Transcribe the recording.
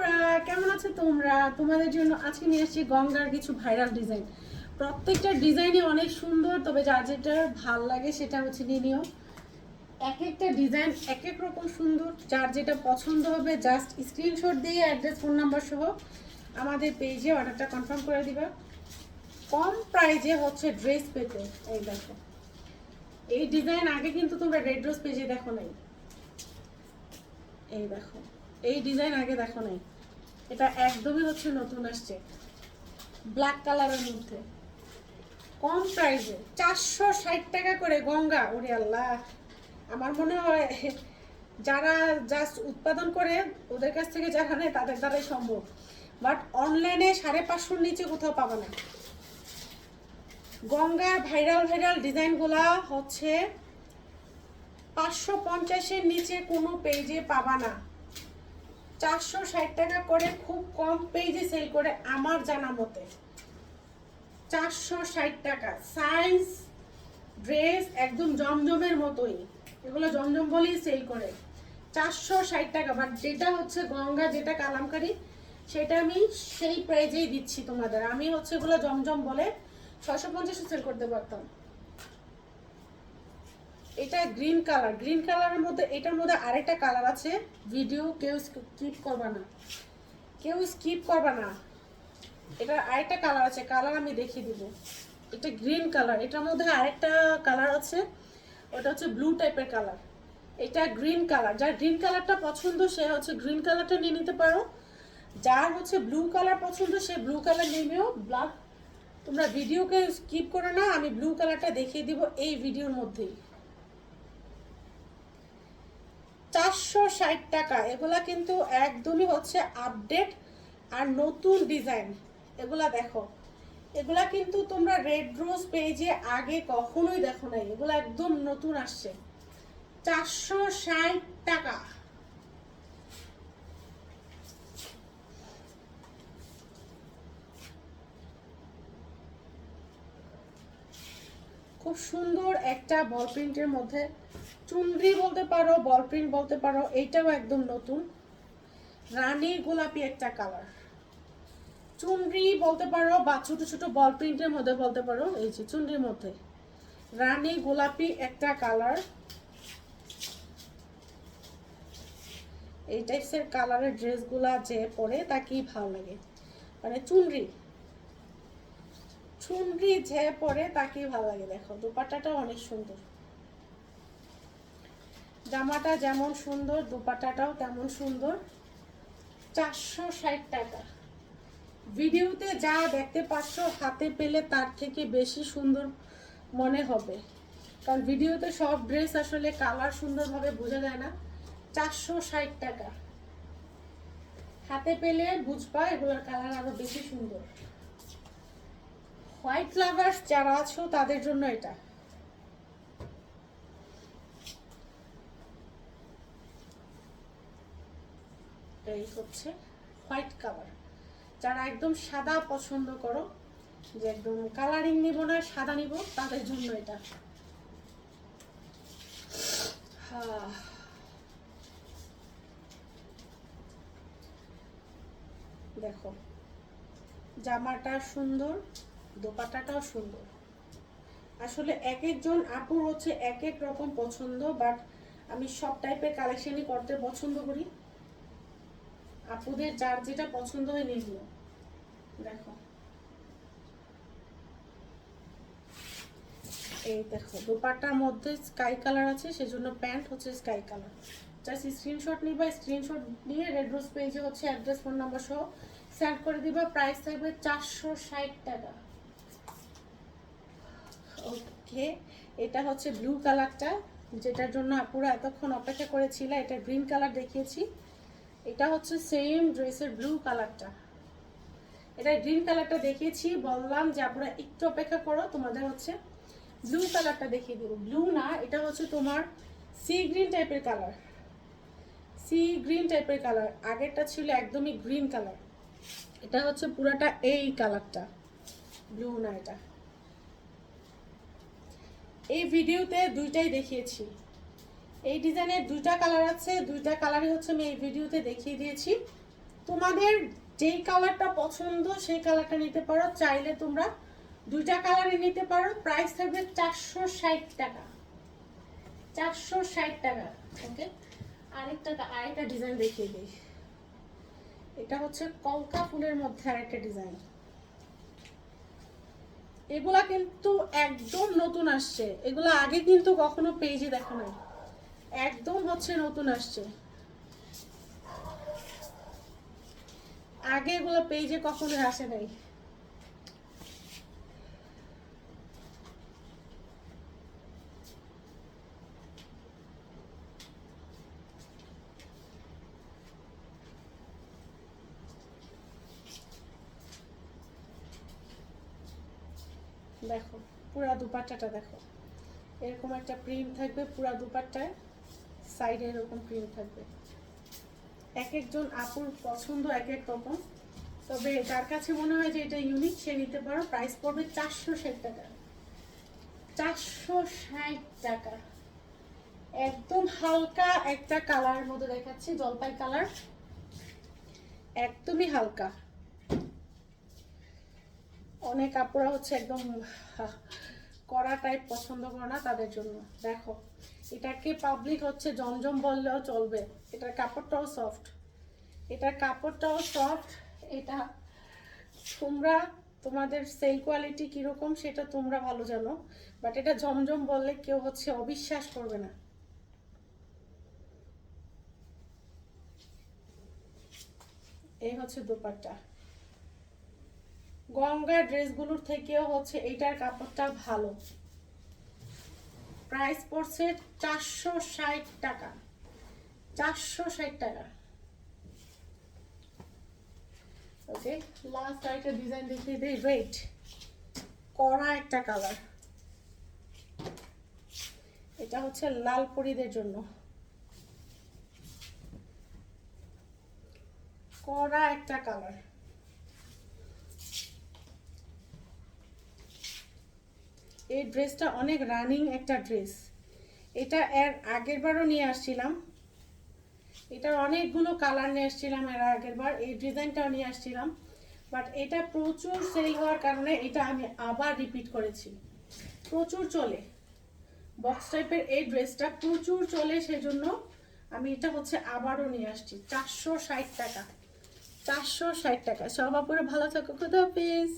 আপুরা কেমন আছো তোমরা? তোমাদের জন্য আজকে নিয়ে আসছি গঙ্গার কিছু ভাইরাল ডিজাইন প্রত্যেকটা ডিজাইনই অনেক সুন্দর, তবে যার যেটা ভালো লাগে সেটা হচ্ছে নিয়ে নিও। এক একটা ডিজাইন এক এক রকম সুন্দর, যার যেটা পছন্দ হবে জাস্ট স্ক্রিনশট দিয়ে অ্যাড্রেস ফোন নাম্বার সহ আমাদের পেজে অর্ডারটা কনফার্ম করে দিবা। কম প্রাইজে হচ্ছে ড্রেস পেতে, এই দেখো। এই ডিজাইন আগে কিন্তু তোমরা রেড রোজ পেজে দেখো নাই। এই দেখো। এই ডিজাইন আগে দেখো নাই। এটা একদমই হচ্ছে নতুন আসছে। ব্ল্যাক কালারের মধ্যে। কম প্রাইসে চারশো ষাট টাকা করে গঙ্গা। ওরে আল্লাহ। আমার মনে হয় যারা জাস্ট উৎপাদন করে, ওদের কাছ থেকে যারা নেয়, তাদের দ্বারাই সম্ভব। বাট অনলাইনে সাড়ে পাঁচশোর নিচে কোথাও পাবে না। গঙ্গার ভাইরাল ভাইরাল ডিজাইনগুলা হচ্ছে পাঁচশো পঞ্চাশের নিচে কোনো পেজে পাবা না। চারশো ষাট টাকা করে খুব কম পেজে সেল করে আমার জানা মতে। চারশো ষাট টাকা। সাইজ ড্রেস একদম জমজমের মতোই। এগুলো জমজম বলেই সেল করে। চারশো ষাট টাকা। বাট যেটা হচ্ছে গঙ্গা, যেটা কালামকারি, সেটা আমি সেই প্রাইজেই দিচ্ছি তোমাদের। আমি হচ্ছে এগুলো জমজম বলে ছশো পঞ্চাশে সেল করতে পারতাম। এটা গ্রিন কালার গ্রিন কালারের মধ্যে, এটার মধ্যে আরেকটা কালার আছে। ভিডিও কেউ স্কিপ করবা না। কেউ স্কিপ করবা না। এটা আরেকটা কালার আছে কালার আমি দেখিয়ে দিব। এটা গ্রিন কালার এটার মধ্যে আরেকটা কালার আছে। ওটা হচ্ছে ব্লু টাইপের কালার এটা গ্রিন কালার যার গ্রিন কালারটা পছন্দ, সে হচ্ছে গ্রিন কালারটা নিয়ে নিতে পারো। যার হচ্ছে ব্লু কালার পছন্দ, সে ব্লু কালার নিবেও ব্ল্যাক তোমরা ভিডিওকে স্কিপ করো না, আমি ব্লু কালারটা দেখিয়ে দিব এই ভিডিওর মধ্যেই। চারশো ষাট টাকা। এগুলা কিন্তু একদমই হচ্ছে আপডেট আর নতুন ডিজাইন এগুলা দেখো। এগুলা কিন্তু তোমরা রেড রোজ পেজে আগে কখনোই দেখো নাই। এগুলা একদম নতুন আসছে। চারশো ষাট টাকা। খুব সুন্দর একটা বল প্রিন্টের মধ্যে চুনরি বলতে পারো বল প্রিন্ট বলতে পারো, এইটাও একদম নতুন। রানী গোলাপি একটা কালার চুনরি বলতে পারো বা ছোট ছোট বল প্রিন্টের মধ্যে বলতে পারো, এই যে চুনরির মধ্যে। রানী গোলাপি একটা কালার এই টাইপসের কালারের ড্রেসগুলা যে পরে, তাকেই ভালো লাগে। মানে চুনরি। চুনরি যে পরে, তাকেই ভালো লাগে। দেখো, দুপাট্টাটাও অনেক সুন্দর। জামাটা যেমন সুন্দর দুপাট্টাটাও তেমন সুন্দর। চারশো ষাট টাকা। ভিডিওতে যা দেখতে পাচ্ছ, হাতে পেলে তার থেকে বেশি সুন্দর মনে হবে। কারণ ভিডিওতে সব ড্রেস আসলে কালার সুন্দরভাবে বোঝা যায় না। চারশো ষাট টাকা। হাতে পেলে বুঝবা এগুলোর কালার আরও বেশি সুন্দর। হোয়াইট লাভার্স যারা আছো, তাদের জন্য এটা। এই হচ্ছে হোয়াইট কালার যারা একদম সাদা পছন্দ করো, যে একদম কালারিং নিব না, সাদা নিব, তাদের জন্য এটা। হ্যাঁ দেখো, জামাটা সুন্দর, দোপাট্টাটাও সুন্দর। আসলে এক একজন আপুর হচ্ছে এক এক রকম পছন্দ বাট আমি সব টাইপের কালেকশনই করতে পছন্দ করি। আপুদের যার যেটা পছন্দ হয় নিয়ে। দেখো। এই দেখো, দোপাট্টার মধ্যে স্কাই কালার আছে, সেজন্য প্যান্ট হচ্ছে স্কাই কালার জাস্ট স্ক্রিনশট নিবা স্ক্রিনশট নিয়ে রেড রোজ পেজে হচ্ছে অ্যাড্রেস ফোন নাম্বার সহ সেন্ড করে দিবা। প্রাইস থাকবে চারশো ষাট টাকা। ওকে এটা হচ্ছে ব্লু কালারটা যেটার জন্য আপুরা এতক্ষণ অপেক্ষা করেছিল, এটা গ্রিন কালার দেখিয়েছি। এটা হচ্ছে সেম ড্রেসের ব্লু কালারটা এটা গ্রিন কালারটা দেখিয়েছি, বললাম যে আপনারা একটু অপেক্ষা করো, তোমাদের হচ্ছে ব্লু কালারটা দেখিয়ে দেবো। ব্লু না, এটা হচ্ছে তোমার সি গ্রিন টাইপের কালার সি গ্রিন টাইপের কালার আগেরটা ছিল একদমই গ্রিন কালার এটা হচ্ছে পুরাটা এই কালারটা ব্লু না এটা। এই ভিডিওতে দুইটাই দেখিয়েছি। এই ডিজাইনের দুইটা কালার আছে, দুইটা কালারই হচ্ছে আমি এই ভিডিওতে দেখিয়ে দিয়েছি। তোমাদের যেই কালারটা পছন্দ, সেই কালারটা নিতে পারো। চাইলে তোমরা দুইটা কালারই নিতে পারো। প্রাইস থাকবে চারশো ষাট টাকা। চারশো ষাট টাকা ওকে আরেকটা আরেকটা ডিজাইন দেখিয়ে দিই। এটা হচ্ছে কলকা ফুলের মধ্যে আরেকটা ডিজাইন। এগুলা কিন্তু একদম নতুন আসছে। এগুলো আগে কিন্তু কখনো পেজে দেখো নাই। একদম হচ্ছে নতুন আসছে। আগে এগুলো পেজে কখনো আসে নাই। দেখো, পুরা দুপাট্টাটা দেখো। এরকম একটা প্রিন্ট থাকবে পুরা দুপাট্টায়। সাইডে এরকম প্রিন্ট থাকবে। এক একজন আপুর পছন্দ এক এক রকম। তবে যার কাছে মনে হয় যে এটা ইউনিক সে নিতে পারো। প্রাইস পড়বে চারশো ষাট টাকা। চারশো ষাট টাকা। একদম হালকা একটা কালারের মধ্যে দেখাচ্ছি, জলপাই কালার একদমই হালকা। অনেক আপুরা হচ্ছে একদম কড়া টাইপ পছন্দ করে না তাদের জন্য। দেখো, এটাকে পাবলিক হচ্ছে জমজম বললেও চলবে। এটার কাপড়টাও সফট এটার কাপড়টাও সফট এটা তোমরা, তোমাদের সেল কোয়ালিটি কীরকম সেটা তোমরা ভালো জানো। বাট এটা জমজম বললে কেউ হচ্ছে অবিশ্বাস করবে না। এই হচ্ছে দোপাট্টা। গঙ্গা ড্রেসগুলোর থেকেও হচ্ছে এইটার কাপড়টা ভালো। প্রাইস পড়ছে চারশো ষাট টাকা। চারশো ষাট টাকা। ওকে লাস্ট আরেকটা ডিজাইন দেখিয়ে দিই। রেড কড়া একটা কালার এটা হচ্ছে লাল পরিদের জন্য। কড়া একটা কালার এই ড্রেসটা অনেক রানিং একটা ড্রেস। এটা এর আগের বারও নিয়ে আসছিলাম। এটার অনেকগুলো কালার নিয়ে আসছিলাম এর আগের বার এই ডিজাইনটাও নিয়ে আসছিলাম। বাট এটা প্রচুর সেল হওয়ার কারণে এটা আমি আবার রিপিট করেছি। প্রচুর চলে। বক্স টাইপের এই ড্রেসটা প্রচুর চলে, সেজন্য আমি এটা হচ্ছে আবারও নিয়ে আসছি। চারশো ষাট টাকা। চারশো ষাট টাকা। সব আপুরে ভালো থাকো কোথাও পেস